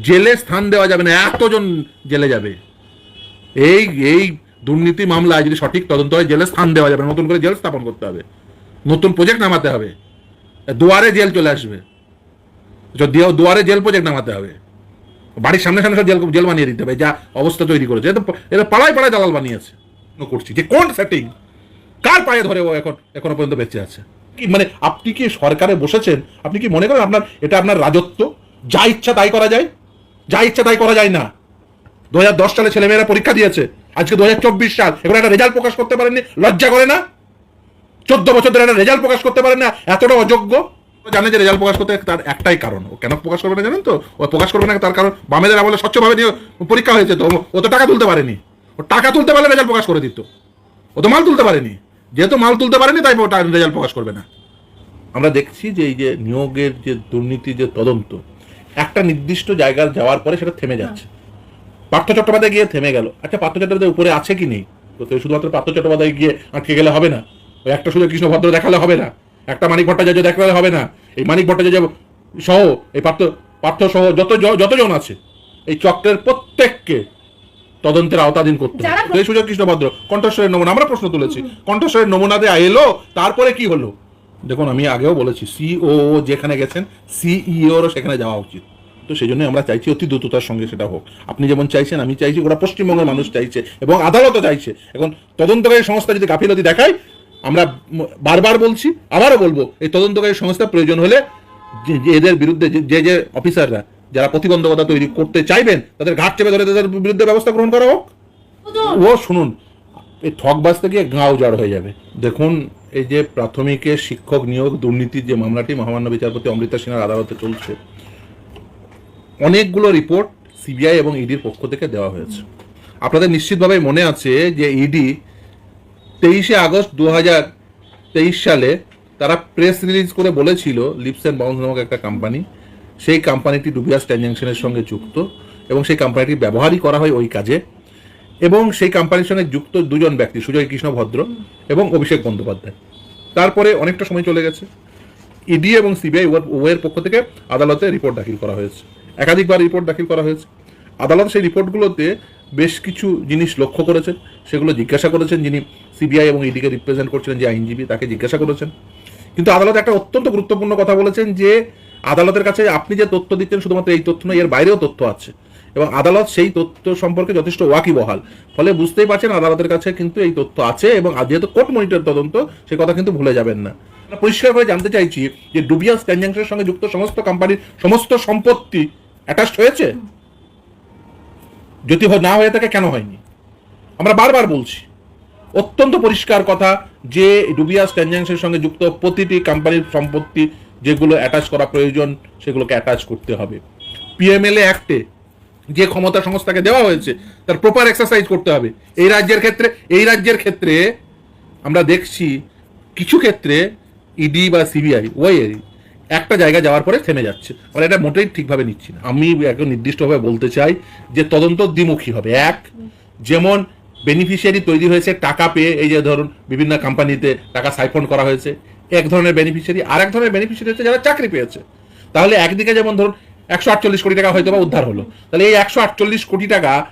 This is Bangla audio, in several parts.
জেলে স্থান দেওয়া যাবে না, এতজন জেলে যাবে। এই এই দুর্নীতি মামলায় যদি সঠিক তদন্ত হয়, জেলে স্থান দেওয়া যাবে নতুন করে জেল স্থাপন করতে হবে। নতুন প্রজেক্ট নামাতে হবে। দুয়ারে জেল চলে আসবে। দুয়ারে জেল প্রজেক্ট নামাতে হবে। বাড়ির সামনে সামনে জেল জেল বানিয়ে দিতে হবে, যা অবস্থা তৈরি করেছে। এটা পাড়ায় পাড়ায় দালাল বানিয়েছে। করছি। যে কোন সেটিং কার পায়ে ধরে ও এখন, এখনও পর্যন্ত বেঁচে আছে? কি মানে আপনি কি সরকারে বসেছেন? আপনি কি মনে করেন আপনার, এটা আপনার রাজত্ব? যা ইচ্ছা তাই করা যায়? যা ইচ্ছা তাই করা যায় না। দু হাজার দশ সালে ছেলেমেয়েরা পরীক্ষা দিয়েছে। আজকে দু হাজার চব্বিশ সাল। এখন একটা রেজাল্ট প্রকাশ করতে পারেননি। লজ্জা করে না? চোদ্দ বছর ধরে একটা রেজাল্ট প্রকাশ করতে পারেন না? এতটা অযোগ্য? জানে যে রেজাল্ট প্রকাশ করতে তার একটাই কারণ। ও কেন প্রকাশ করবে না জানেন তো? ও প্রকাশ করবে না তার কারণ বামেদের আমলে স্বচ্ছভাবে নিয়ে পরীক্ষা হয়েছে তো। ও তো টাকা তুলতে পারেনি। ও টাকা তুলতে পারলে রেজাল্ট প্রকাশ করে দিত। ও তো মাল তুলতে পারেনি। যেহেতু মাল তুলতে পারেনি, তাই ও রেজাল্ট প্রকাশ করবে না। আমরা দেখছি যে এই যে নিয়োগের যে দুর্নীতি যে তদন্ত একটা নির্দিষ্ট জায়গায় যাওয়ার পরে সেটা থেমে যাচ্ছে। পার্থ চট্টোপাধ্যায় গিয়ে থেমে গেল। আচ্ছা পার্থ চট্টোপাধ্যায় উপরে আছে কি নেই? তো শুধুমাত্র পার্থ চট্টোপাধ্যায় গিয়ে আটকে গেলে হবে না। ওই একটা শুধু কৃষ্ণভদ্র দেখালে হবে না। একটা মানিক ভট্টাচার্য দেখালে হবে না। এই মানিক ভট্টাচার্য সহ এই পার্থ পার্থ সহ যত যতজন আছে এই চক্রের প্রত্যেককে তদন্তের আওতাধীন করতে হবে। এই সুযোগ কৃষ্ণভদ্র কণ্ঠস্বরের নমুনা আমরা প্রশ্ন তুলেছি। কণ্ঠস্বরের নমুনাতে এলো তারপরে কি হলো? দেখুন আমি আগেও বলেছি সিও যেখানে গেছেন সিইওরও সেখানে যাওয়া উচিত। তো সেই জন্যই আমরা চাইছি অতি দ্রুততার সঙ্গে সেটা হোক। আপনি যেমন চাইছেন আমি চাইছি ওরা পশ্চিমবঙ্গের মানুষ চাইছে এবং আদালতও চাইছে। এখন তদন্তকারী সংস্থা যদি গাফিলতি দেখায় আমরা বারবার বলছি আবারও বলব এই তদন্তকারী সংস্থা প্রয়োজন হলে এদের বিরুদ্ধে যে- যে যে অফিসাররা যারা প্রতিবন্ধকতা তৈরি করতে চাইবেন তাদের ঘাট চেপে ধরে তাদের বিরুদ্ধে ব্যবস্থা গ্রহণ করা হোক। ও শুনুন এই ঠকবাজ থেকে গাঁ উজাড় হয়ে যাবে। দেখুন, এই যে প্রাথমিকের শিক্ষক নিয়োগ, দুর্নীতির যে মামলাটি মহামান্য বিচারপতি অমৃতা সিনহার আদালতে চলছে, অনেকগুলো রিপোর্ট সিবিআই এবং ইডির পক্ষ থেকে দেওয়া হয়েছে। আপনাদের নিশ্চিতভাবে মনে আছে যে ইডি তেইশে আগস্ট দু তেইশ সালে তারা প্রেস রিলিজ করে বলেছিল, লিপস অ্যান্ড বাউন্স নামক একটা কোম্পানি, সেই কোম্পানিটি ডুবিয়াস ট্রানজ্যাকশনের সঙ্গে যুক্ত এবং সেই কোম্পানিটি ব্যবহারই করা হয় ওই কাজে। এবং সেই কোম্পানির সঙ্গে যুক্ত দুজন ব্যক্তি, সুজয় কৃষ্ণ ভদ্র এবং অভিষেক বন্দ্যোপাধ্যায়। তারপরে অনেকটা সময় চলে গেছে। ইডি এবং সিবিআই উভয়ের পক্ষ থেকে আদালতে রিপোর্ট দাখিল করা হয়েছে। একাধিকবার রিপোর্ট দাখিল করা হয়েছে। আদালত সেই রিপোর্টগুলোতে বেশ কিছু জিনিস লক্ষ্য করেছেন। সেগুলো জিজ্ঞাসা করেছেন যিনি সিবিআই এবং ইডিকে রিপ্রেজেন্ট করছিলেন, যে আইনজীবী, তাকে জিজ্ঞাসা করেছেন। কিন্তু আদালত একটা অত্যন্ত গুরুত্বপূর্ণ কথা বলেছেন যে, আদালতের কাছে আপনি যে তথ্য দিচ্ছেন, শুধুমাত্র এই তথ্য নয়, এর বাইরেও তথ্য আছে। এবং আদালত সেই তথ্য সম্পর্কে যথেষ্ট ওয়াকিবহাল। ফলে বুঝতেই পারছেন আদালতের কাছে কিন্তু এই তথ্য আছে এবং যেহেতু কোর্ট মনিটর তদন্ত, সে কথা কিন্তু ভুলে যাবেন না। পরিষ্কার করে জানতে চাইছি যে ডুবিয়াস ট্রানজ্যাকশনের সঙ্গে যুক্ত সমস্ত কোম্পানির সমস্ত সম্পত্তি অ্যাটাচড হয়েছে? যদি না হয়ে থাকে কেন হয়নি? আমরা বারবার বলছি, অত্যন্ত পরিষ্কার কথা যে ডুবিয়াস ট্রানজ্যাকশনের সঙ্গে যুক্ত প্রতিটি কোম্পানির সম্পত্তি যেগুলো অ্যাটাচ করা প্রয়োজন, সেগুলোকে অ্যাটাচ করতে হবে। পিএমএলএ অ্যাক্টে যে ক্ষমতা সংস্থাকে দেওয়া হয়েছে, তার প্রপার এক্সারসাইজ করতে হবে। এই রাজ্যের ক্ষেত্রে, এই রাজ্যের ক্ষেত্রে আমরা দেখছি কিছু ক্ষেত্রে ইডি বা সিবিআই ওই একটা জায়গা যাওয়ার পরে থেমে যাচ্ছে। আমরা এটা মোটেই ঠিকভাবে নিচ্ছি না। আমি একদম নির্দিষ্টভাবে বলতে চাই যে তদন্ত দ্বিমুখী হবে। এক, যেমন বেনিফিশিয়ারি তৈরি হয়েছে, টাকা পেয়ে, এই যে ধরুন বিভিন্ন কোম্পানিতে টাকা সাইফন করা হয়েছে, এক ধরনের বেনিফিশিয়ারি আর এক ধরনের বেনিফিশিয়ারি হচ্ছে যারা চাকরি পেয়েছে। তাহলে একদিকে যেমন ধরুন একশো আটচল্লিশ কোটি টাকা হয়তো বা উদ্ধার হলো। তাহলে এই একশো আটচল্লিশ কোটি টাকা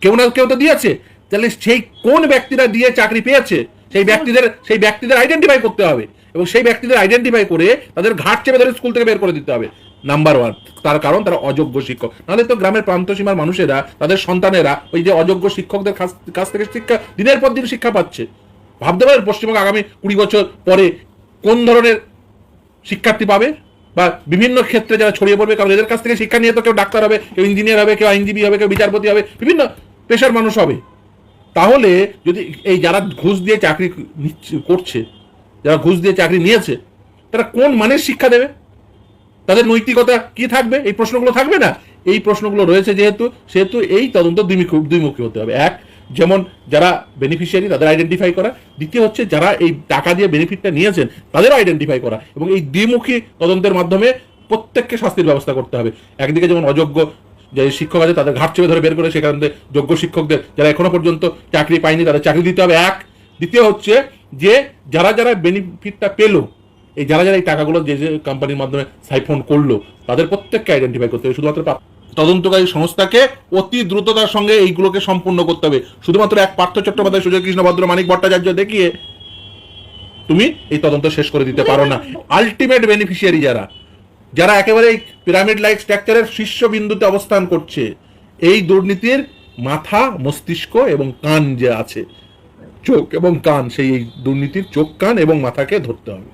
কেউ না কেউ তো দিয়েছে। তাহলে সেই কোন ব্যক্তিরা দিয়ে চাকরি পেয়েছে, সেই ব্যক্তিদের সেই ব্যক্তিদের আইডেন্টিফাই করতে হবে। এবং সেই ব্যক্তিদের আইডেন্টিফাই করে তাদের ঘাট চেপে ধরে স্কুল থেকে বের করে দিতে হবে। নাম্বার ওয়ান তার কারণ তারা অযোগ্য শিক্ষক। নাহলে তো গ্রামের প্রান্ত সীমার মানুষেরা, তাদের সন্তানেরা ওই যে অযোগ্য শিক্ষকদের কাছ- থেকে শিক্ষা, দিনের পর দিন শিক্ষা পাচ্ছে। ভাবতে পারেন পশ্চিমবঙ্গ আগামী কুড়ি বছর পরে কোন ধরনের শিক্ষার্থী পাবে? বা বিভিন্ন ক্ষেত্রে যারা ছড়িয়ে পড়বে, কারণ এদের কাছ থেকে শিক্ষা নিয়ে তো কেউ ডাক্তার হবে, কেউ ইঞ্জিনিয়ার হবে, কেউ আইনজীবী হবে, কেউ বিচারপতি হবে, বিভিন্ন পেশার মানুষ হবে। তাহলে যদি এই যারা ঘুষ দিয়ে চাকরি করছে, যারা ঘুষ দিয়ে চাকরি নিয়েছে, তারা কোন মানের শিক্ষা দেবে? তাদের নৈতিকতা কি থাকবে? এই প্রশ্নগুলো থাকবে না? এই প্রশ্নগুলো রয়েছে যেহেতু, সেহেতু এই তদন্ত দুইমুখী দুইমুখী হতে হবে। এক যেমন যারা বেনিফিশিয়ারি তাদের আইডেন্টিফাই করা। দ্বিতীয় হচ্ছে যারা এই টাকা দিয়ে বেনিফিটটা নিয়েছেন, তাদেরও আইডেন্টিফাই করা এবং এই দ্বিমুখী তদন্তের মাধ্যমে প্রত্যেককে শাস্তির ব্যবস্থা করতে হবে। একদিকে যেমন অযোগ্য যে শিক্ষক আছে, তাদের ঘাট চেপে ধরে বের করে সেখান থেকে যোগ্য শিক্ষকদের যারা এখনও পর্যন্ত চাকরি পায়নি, তাদের চাকরি দিতে হবে এক। দ্বিতীয় হচ্ছে যে যারা যারা বেনিফিটটা পেল, এই যারা যারা এই টাকাগুলো যে যে কোম্পানির মাধ্যমে সাইফোন করল, তাদের প্রত্যেককে আইডেন্টিফাই করতে হবে। শুধুমাত্র তদন্তকারী সংস্থাকে অতি দ্রুততার সঙ্গে এইগুলোকে সম্পূর্ণ করতে হবে। শুধুমাত্র এক পার্থ চট্টোপাধ্যায় সুজয় কৃষ্ণ ভদ্র মানিক ভট্টাচার্য দেখিয়ে তুমি এই তদন্ত শেষ করে দিতে পারো না। আলটিমেট বেনিফিশিয়ারি যারা যারা একেবারে এই পিরামিড লাইক স্ট্রাকচারের শীর্ষবিন্দুতে অবস্থান করছে এই দুর্নীতির মাথা মস্তিষ্ক এবং কান যে আছে চোখ এবং কান সেই এই দুর্নীতির চোখ কান এবং মাথাকে ধরতে হবে।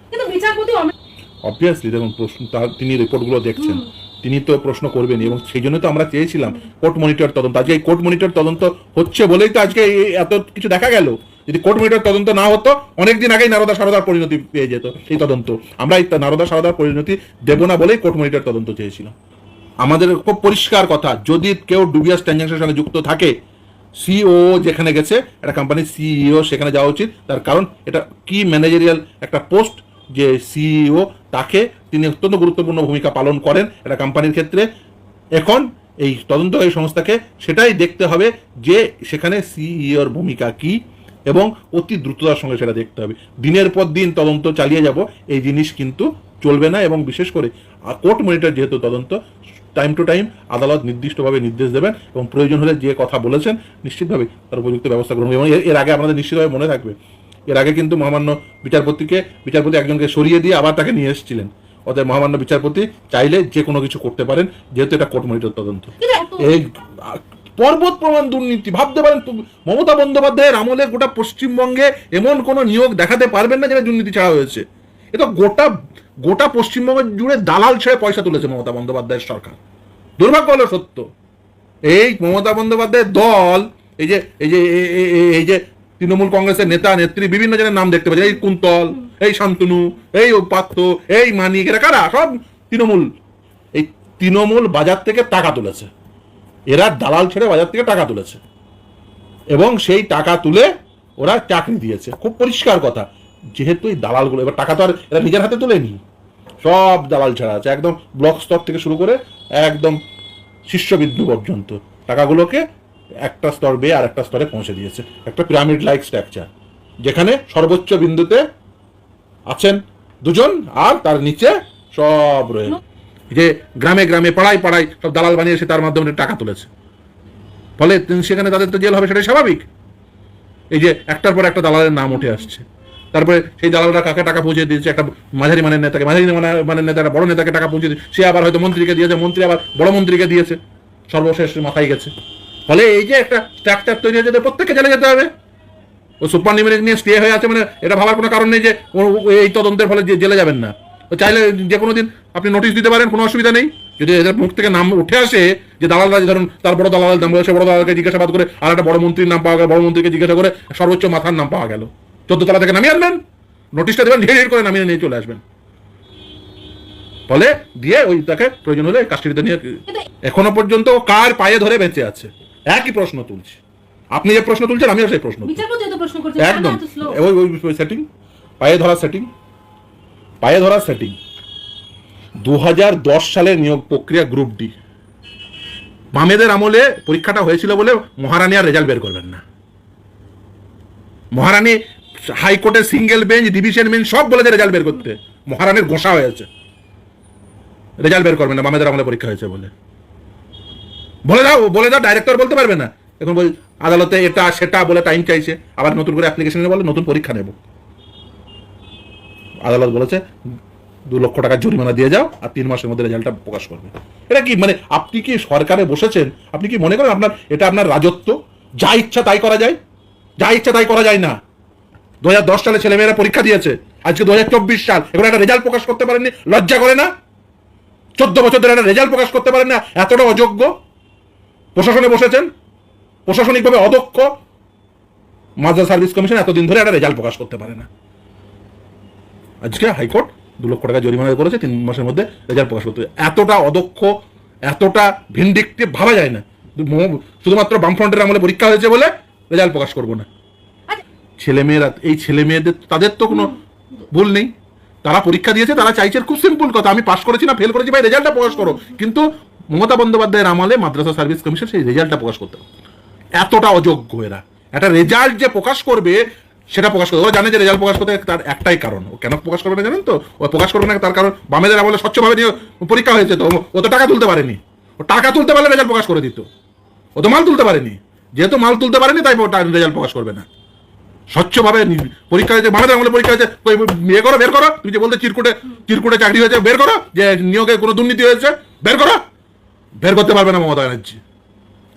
অবভিয়াসলি দেখুন প্রশ্ন তিনি রিপোর্টগুলো দেখছেন। তিনি তো প্রশ্ন করবেন এবং সেই জন্য তো আমরা চেয়েছিলাম কোর্ট মনিটর তদন্ত। আজকে এই কোর্ট মনিটর তদন্ত হচ্ছে বলেই তো আজকে এত কিছু দেখা গেল। যদি কোর্ট মনিটর তদন্ত না হতো, অনেকদিন আগেই নারদা সারদার পরিণতি পেয়ে যেত এই তদন্ত। আমরা এই নারদা সারদার পরিণতি দেব না বলেই কোর্ট মনিটর তদন্ত চেয়েছিলাম আমাদের খুব পরিষ্কার কথা, যদি কেউ ডুবিয়াস ট্রানজাকশনের সঙ্গে যুক্ত থাকে সিও যেখানে গেছে, একটা কোম্পানির সিইও সেখানে যাওয়া উচিত। তার কারণ এটা কি ম্যানেজারিয়াল একটা পোস্ট যে সিইও তাকে তিনি অত্যন্ত গুরুত্বপূর্ণ ভূমিকা পালন করেন একটা কোম্পানির ক্ষেত্রে। এখন এই তদন্তকারী সংস্থাকে সেটাই দেখতে হবে যে সেখানে সিইওর ভূমিকা কি এবং অতি দ্রুততার সঙ্গে সেটা দেখতে হবে। দিনের পর দিন তদন্ত চালিয়ে যাব, এই জিনিস কিন্তু চলবে না এবং বিশেষ করে কোর্ট মনিটর যেহেতু তদন্ত টাইম টু টাইম আদালত নির্দিষ্টভাবে নির্দেশ দেবেন এবং প্রয়োজন হলে যে কথা বলেছেন, নিশ্চিতভাবে তার উপযুক্ত ব্যবস্থা গ্রহণ এবং এর আগে আপনাদের নিশ্চিতভাবে মনে থাকবে এর আগে কিন্তু মহামান্য বিচারপতিকে বিচারপতি একজনকে সরিয়ে দিয়ে আবার তাকে নিয়ে এসেছিলেন। অতএব মহামান্য বিচারপতি চাইলে যে কোনো কিছু করতে পারেন যেহেতু এটা কোর্ট মনিটর তদন্ত। এই পর্বত প্রমাণ দুর্নীতি ভাবতে পারেন মমতা বন্দ্যোপাধ্যায়ের আমলে গোটা পশ্চিমবঙ্গে এমন কোনো নিয়োগ দেখাতে পারবেন না যেটা দুর্নীতি ছাড়া হয়েছে। এ তো গোটা গোটা পশ্চিমবঙ্গ জুড়ে দালাল ছেড়ে পয়সা তুলেছে মমতা বন্দ্যোপাধ্যায়ের সরকার। দুর্ভাগ্য হলো সত্য। এই মমতা বন্দ্যোপাধ্যায়ের দল এই যে এই যে এই যে তৃণমূল কংগ্রেসের নেতা, নেত্রী, বিভিন্ন জনের নাম দেখতে পাচ্ছি। এই কুন্তল, এই শান্তনু, এই পাত্র এই মানিক, এরা কারা? সব তৃণমূল। এই তৃণমূল বাজার থেকে টাকা তুলেছে। এরা দালাল ছেড়ে বাজার থেকে টাকা তুলেছে। এবং সেই টাকা তুলে ওরা চাকরি দিয়েছে। খুব পরিষ্কার কথা। যেহেতু এই দালালগুলো, এবার টাকা তো আর এরা নিজের হাতে তুলেনি। সব দালাল ছাড়া আছে। একদম ব্লক স্তর থেকে শুরু করে একদম শীর্ষবিন্দু পর্যন্ত টাকাগুলোকে একটা স্তর বেয়ে আর একটা স্তরে পৌঁছে দিয়েছে। একটা পিরামিড লাইক স্ট্রাকচার যেখানে সর্বোচ্চ বিন্দুতে আছেন দুজন আর তার নিচে সব রয়ে যে গ্রামে গ্রামে পাড়ায় পাড়ায় সব দালাল বানিয়ে সে তার মাধ্যমে টাকা তুলেছে। ফলে সেখানে তাদের তো জেল হবে সেটাই স্বাভাবিক। এই যে একটার পর একটা দালালের নাম উঠে আসছে। তারপরে সেই দালালরা কাকে টাকা পৌঁছে দিয়েছে? একটা মাঝারি মানের নেতাকে মাঝারি মানে- মানের নেতা একটা বড় নেতাকে টাকা পৌঁছে দিয়েছে সে আবার হয়তো মন্ত্রীকে দিয়েছে মন্ত্রী আবার বড় মন্ত্রীকে দিয়েছে। সর্বশেষ মাথায় গেছে। ফলে এই যে একটা স্ট্রাকচার তৈরি হয়েছে প্রত্যেককে জেলে যেতে হবে। ও সুপার নিউমেরিক নিয়ে স্টে হয়ে আছে মানে এটা ভাবার কোনো কারণ নেই যে ও- ও এই তদন্তের ফলে যে জেলে যাবেন না। তো চাইলে যে কোনো দিন আপনি নোটিশ দিতে পারেন কোনো অসুবিধা নেই। যদি এদের মুখ থেকে নাম উঠে আসে যে দালালরা যে ধরুন তার বড় দালাল নাম সে বড় দালালকে জিজ্ঞাসাবাদ করে আর একটা বড় মন্ত্রীর নাম পাওয়া গেল বড় মন্ত্রীকে জিজ্ঞাসা করে সর্বোচ্চ মাথার নাম পাওয়া গেল। চোদ্দ তলা থেকে নামিয়ে আনবেন। নোটিশটা দেবেন ঢের ঢের করে নামিয়ে নিয়ে চলে আসবেন। ফলে দিয়ে ওই তাকে প্রয়োজন হলে কাস্টডিতে নিয়ে এখনও পর্যন্ত কার পায়ে ধরে বেঁচে আছে? একই প্রশ্ন তুলছি। আপনি যে প্রশ্ন তুলছেন আমিও সেই প্রশ্ন একদম। ওই ওই সেটিং পায়ে ধরা সেটিং পায়ে ধরা সেটিং দু সালের নিয়োগ প্রক্রিয়া গ্রুপ ডি বামেদের আমলে পরীক্ষাটা হয়েছিল বলে মহারানী আর রেজাল্ট বের করবেন না। মহারানী হাইকোর্টের সিঙ্গেল বেঞ্চ ডিভিশন বেঞ্চ সব বলেছে রেজাল্ট বের করতে। মহারানীর গোসা হয়েছে। রেজাল্ট বের করবেন না বামেদের আমলে পরীক্ষা হয়েছে বলে। বলে দাও বলে দাও ডাইরেক্টর বলতে পারবে না। এখন বল, আদালতে এটা, সেটা বলে টাইম চাইছে, আবার নতুন করে অ্যাপ্লিকেশন বলে নতুন পরীক্ষা নেব। আদালত বলেছে, দু লক্ষ টাকা জরিমানা দিয়ে যাও, আর তিন মাসের মধ্যে রেজাল্টটা প্রকাশ করবে। এটা কি মানে আপনি কি সরকারে বসেছেন? আপনি কি মনে করেন আপনার, এটা আপনার রাজত্ব? যা ইচ্ছা তাই করা যায়? যা ইচ্ছা তাই করা যায় না। দু হাজার দশ সালে ছেলেমেয়েরা পরীক্ষা দিয়েছে, আজকে দু হাজার চব্বিশ সাল, এবার একটা রেজাল্ট প্রকাশ করতে পারেননি, লজ্জা করে না? চোদ্দ বছর ধরে একটা রেজাল্ট প্রকাশ করতে পারেন না এতটা অযোগ্য? প্রশাসনে বসেছেন? প্রশাসনিকভাবে অদক্ষ? মাদ্রাস সার্ভিস কমিশন এতদিন ধরে একটা রেজাল্ট প্রকাশ করতে পারে না। আজকে হাইকোর্ট দু লক্ষ টাকা জরিমানা করেছে তিন মাসের মধ্যে রেজাল্ট প্রকাশ করতে এতটা অদক্ষ এতটা ভিন্ডিকটিভ ভাবা যায় না। শুধুমাত্র বামফ্রন্টের আমলে পরীক্ষা হয়েছে বলে রেজাল্ট প্রকাশ করব না। আচ্ছা, ছেলেমেয়েরা এই ছেলে মেয়েদের তাদের তো কোনো ভুল নেই। তারা পরীক্ষা দিয়েছে তারা চাইছে খুব সিম্পল কথা আমি পাশ করেছি না ফেল করেছি ভাই রেজাল্টটা প্রকাশ করো। কিন্তু মমতা বন্দ্যোপাধ্যায়ের আমলে মাদ্রাসা সার্ভিস কমিশন সেই রেজাল্টটা প্রকাশ করতে এতটা অযোগ্য এরা। একটা রেজাল্ট যে প্রকাশ করবে, সেটা প্রকাশ করবে। ওরা জানে যে রেজাল্ট প্রকাশ করতে তার একটাই কারণ। ও কেন প্রকাশ করবে না জানেন তো? ও প্রকাশ করবে না তার কারণ বামেদের আমলে স্বচ্ছভাবে নিয়ে পরীক্ষা হয়েছে তো। ও তো টাকা তুলতে পারেনি। ও টাকা তুলতে পারলে রেজাল্ট প্রকাশ করে দিত। ও তো মাল তুলতে পারেনি। যেহেতু মাল তুলতে পারেনি, তাই রেজাল্ট প্রকাশ করবে না। স্বচ্ছভাবে পরীক্ষা হয়েছে মামাদের আমলে পরীক্ষা হয়েছে। ইয়ে করো, বের করো। তুমি যে বলতে চিরকুটে চিরকুটে চাকরি হয়েছে, বের করো। যে নিয়োগে কোনো দুর্নীতি হয়েছে, বের করো। বের করতে পারবে না মমতা ব্যানার্জি।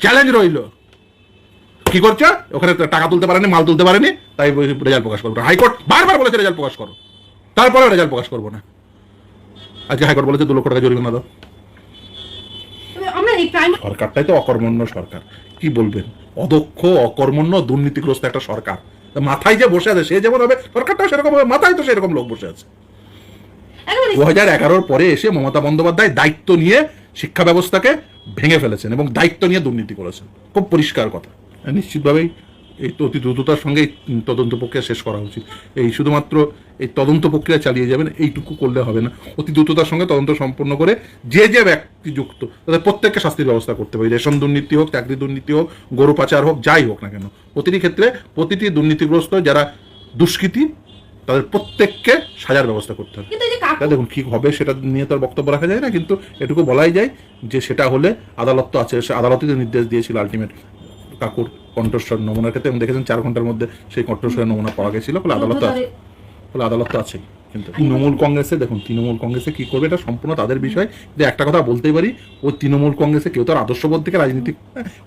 চ্যালেঞ্জ রইল। কি করছে? ওখানে টাকা তুলতে পারেনি মাল তুলতে পারেনি তাই রেজাল্ট প্রকাশ করব হাইকোর্ট বারবার বলেছে রেজাল্ট প্রকাশ করো। তারপরে রেজাল্ট প্রকাশ করব না। আজকে হাইকোর্ট বলেছে দু লক্ষ টাকা জরিমানা দাও। সরকারটাই তো অকর্মণ্য সরকার। কি বলবেন? অদক্ষ অকর্মণ্য দুর্নীতিগ্রস্ত একটা সরকার। মাথায় যে বসে আছে সে যেমন হবে সরকারটাও সেরকম হবে মাথায় তো সেরকম লোক বসে আছে। দু হাজার এগারোর পরে এসে মমতা বন্দ্যোপাধ্যায় দায়িত্ব নিয়ে শিক্ষা ব্যবস্থাকে ভেঙে ফেলেছেন এবং দায়িত্ব নিয়ে দুর্নীতি করেছেন। খুব পরিষ্কার কথা। নিশ্চিতভাবেই এই অতি দ্রুততার সঙ্গে তদন্ত প্রক্রিয়া শেষ করা উচিত। এই শুধুমাত্র এই তদন্ত প্রক্রিয়া চালিয়ে যাবেন, এইটুকু করলে হবে না। অতি দ্রুততার সঙ্গে তদন্ত সম্পন্ন করে যে যে ব্যক্তি যুক্ত, তাদের প্রত্যেককে শাস্তির ব্যবস্থা করতে হবে। রেশন দুর্নীতি হোক, চাকরি দুর্নীতি হোক, গরু পাচার হোক, যাই হোক না কেন, প্রতিটি ক্ষেত্রে প্রতিটি দুর্নীতিগ্রস্ত যারা দুষ্কৃতী তাদের প্রত্যেককে সাজার ব্যবস্থা করতে হবে। দেখুন কি হবে সেটা নিয়ে তো আর বক্তব্য রাখা যায় না কিন্তু এটুকু বলাই যায় যে সেটা হলে আদালত তো আছে সে আদালতই তো নির্দেশ দিয়েছিল আলটিমেট কাকুর কণ্ঠস্বর নমুনার ক্ষেত্রে। এবং দেখেছেন চার ঘণ্টার মধ্যে সেই কণ্ঠস্বরের নমুনা পাওয়া গেছিল ফলে আদালত ফলে আদালত তো আছেই। কিন্তু তৃণমূল কংগ্রেসে দেখুন তৃণমূল কংগ্রেসে কি করবে এটা সম্পূর্ণ তাদের বিষয়। যে একটা কথা বলতেই পারি ওই তৃণমূল কংগ্রেসে কেউ তো আদর্শবোধ থেকে রাজনীতি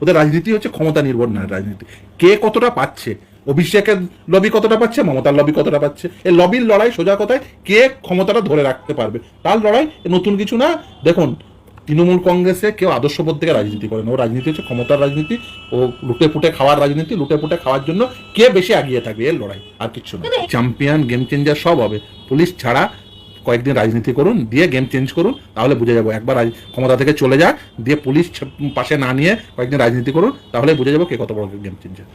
ওদের রাজনীতি হচ্ছে ক্ষমতা নির্ভর না রাজনীতি। কে কতটা পাচ্ছে অভিষেকের লবি কতটা পাচ্ছে? মমতার লবি কতটা পাচ্ছে? এই লবির লড়াই সোজা কথায় কে ক্ষমতাটা ধরে রাখতে পারবে? তার লড়াই নতুন কিছু না। দেখুন তৃণমূল কংগ্রেসে কেউ আদর্শবোধ থেকে রাজনীতি করে না। ও রাজনীতি হচ্ছে ক্ষমতার রাজনীতি। ও লুটে পুটে খাওয়ার রাজনীতি। লুটে পুটে খাওয়ার জন্য কে বেশি এগিয়ে থাকবে? এর লড়াই আর কিছু না। চ্যাম্পিয়ন গেম চেঞ্জার সব হবে। পুলিশ ছাড়া কয়েকদিন রাজনীতি করুন দিয়ে গেম চেঞ্জ করুন তাহলে বুঝে যাব। একবার ক্ষমতা থেকে চলে যাক দিয়ে পুলিশ পাশে না নিয়ে কয়েকদিন রাজনীতি করুন তাহলে বুঝে যাব কে কত বড় গেম চেঞ্জার